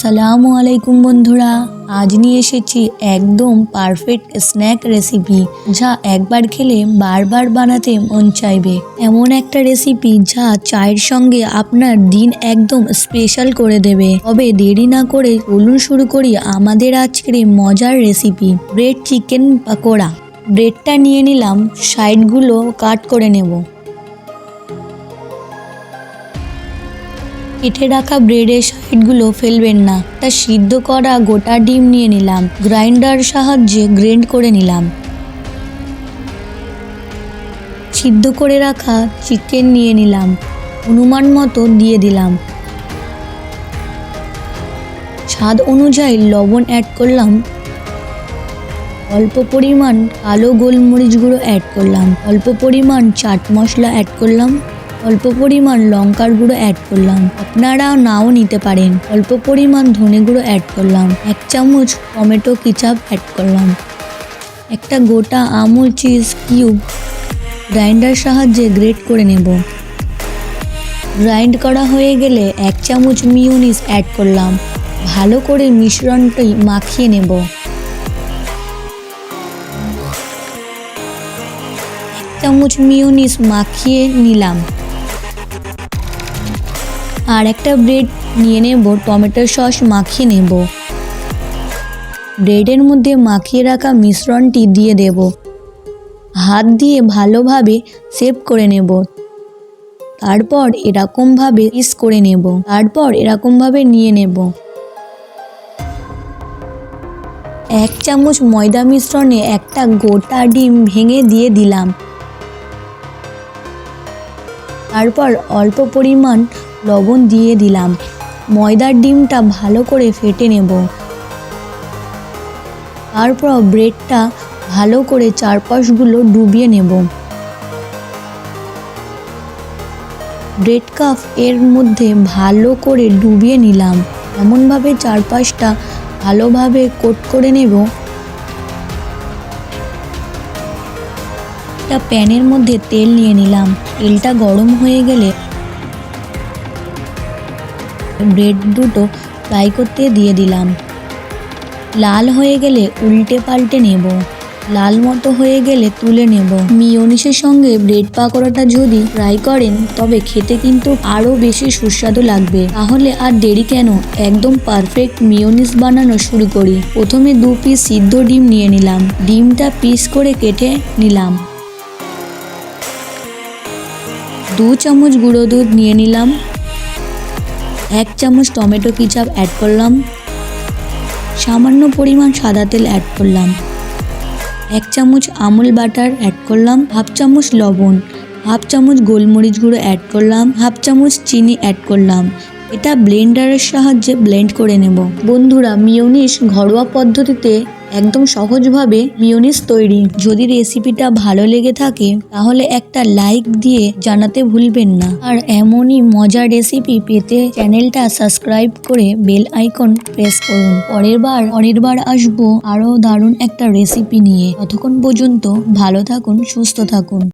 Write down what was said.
আসসালামু আলাইকুম বন্ধুরা। আজ নিয়ে এসেছি একদম পারফেক্ট স্ন্যাক রেসিপি যা একবার খেলে বারবার বানাতে মন চাইবে। এমন একটা রেসিপি যা চায়ের সঙ্গে আপনার দিন একদম স্পেশাল করে দেবে। তবে দেরি না করে চলুন শুরু করি আমাদের আজকের মজার রেসিপি ব্রেড চিকেন পাকোড়া। ব্রেডটা নিয়ে নিলাম সাইডগুলো কাট করে নেব। কেটে রাখা ব্রেডের সাইডগুলো ফেলবেন না। তা সিদ্ধ করা গোটা ডিম নিয়ে নিলাম। গ্রাইন্ডার সাহায্যে গ্রেন্ড করে নিলাম। সিদ্ধ করে রাখা চিকেন নিয়ে নিলাম। অনুমান মতো দিয়ে দিলাম। স্বাদ অনুযায়ী লবণ অ্যাড করলাম। অল্প পরিমাণ কালো গোলমরিচ গুঁড়ো অ্যাড করলাম। অল্প পরিমাণ চাট মশলা অ্যাড করলাম। অল্প পরিমাণ লঙ্কার গুঁড়ো অ্যাড করলাম। আপনারা নাও নিতে পারেন। অল্প পরিমাণ ধনে গুঁড়ো অ্যাড করলাম। এক চামচ টমেটো কিচাপ অ্যাড করলাম। একটা গোটা আমুল চিজ কিউব গ্রাইন্ডার সাহায্যে গ্রেট করে নেব। গ্রাইন্ড করা হয়ে গেলে এক চামচ মিউনিস অ্যাড করলাম। ভালো করে মিশ্রণটি মাখিয়ে নেব। এক চামচ মিউনিস মাখিয়ে নিলাম। আর একটা ব্রেড নিয়ে নেব, টমেটো সস মাখিয়ে নেব। ব্রেডের মধ্যে মাখিয়ে রাখা মিশ্রণটি দিয়ে দেব। হাত দিয়ে ভালোভাবে সেভ করে নেব। তারপর এরকমভাবে পিস করে নেব। তারপর এরকমভাবে নিয়ে নেব। এক চামচ ময়দা মিশ্রণে একটা গোটা ডিম ভেঙে দিয়ে দিলাম। তারপর অল্প পরিমাণ লবণ দিয়ে দিলাম। ময়দার ডিমটা ভালো করে ফেটে নেব। তারপর ব্রেডটা ভালো করে চারপাশগুলো ডুবিয়ে নেব। ব্রেড কাপ এর মধ্যে ভালো করে ডুবিয়ে নিলাম। এমনভাবে চারপাশটা ভালোভাবে কোট করে নেব। একটা প্যানের মধ্যে তেল নিয়ে নিলাম। তেলটা গরম হয়ে গেলে ব্রেড দুটো ফ্রাই করতে দিয়ে দিলাম। লাল হয়ে গেলে উল্টে পাল্টে নেব। লাল মতো হয়ে গেলে তুলে নেব। মিওনিসের সঙ্গে ব্রেড পাকোড়াটা যদি ফ্রাই করেন, তবে খেতে কিন্তু আরও বেশি সুস্বাদু লাগবে। তাহলে আর দেরি কেন? একদম পারফেক্ট মিওনিস বানানো শুরু করি। প্রথমে দু পিস সিদ্ধ ডিম নিয়ে নিলাম। ডিমটা পিস করে কেটে নিলাম। দু চামচ গুঁড়ো দুধ নিয়ে নিলাম। এক চামচ টমেটো কিচাপ অ্যাড করলাম। সামান্য পরিমাণ সাদা তেল অ্যাড করলাম। এক চামচ আমুল বাটার অ্যাড করলাম। হাফ চামচ লবণ, হাফ চামচ গোলমরিচ গুঁড়ো অ্যাড করলাম। হাফ চামচ চিনি অ্যাড করলাম। এটা ব্লেন্ডারের সাহায্যে ব্লেন্ড করে নেব। বন্ধুরা মিওনিস ঘরোয়া পদ্ধতিতে একদম সহজভাবে মিওনিস তৈরি। যদি রেসিপিটা ভালো লেগে থাকে, তাহলে একটা লাইক দিয়ে জানাতে ভুলবেন না। আর এমনই মজার রেসিপি পেতে চ্যানেলটা সাবস্ক্রাইব করে বেল আইকন প্রেস করুন। পরের বার পরের বার আসব আরও দারুণ একটা রেসিপি নিয়ে। ততক্ষণ পর্যন্ত ভালো থাকুন, সুস্থ থাকুন।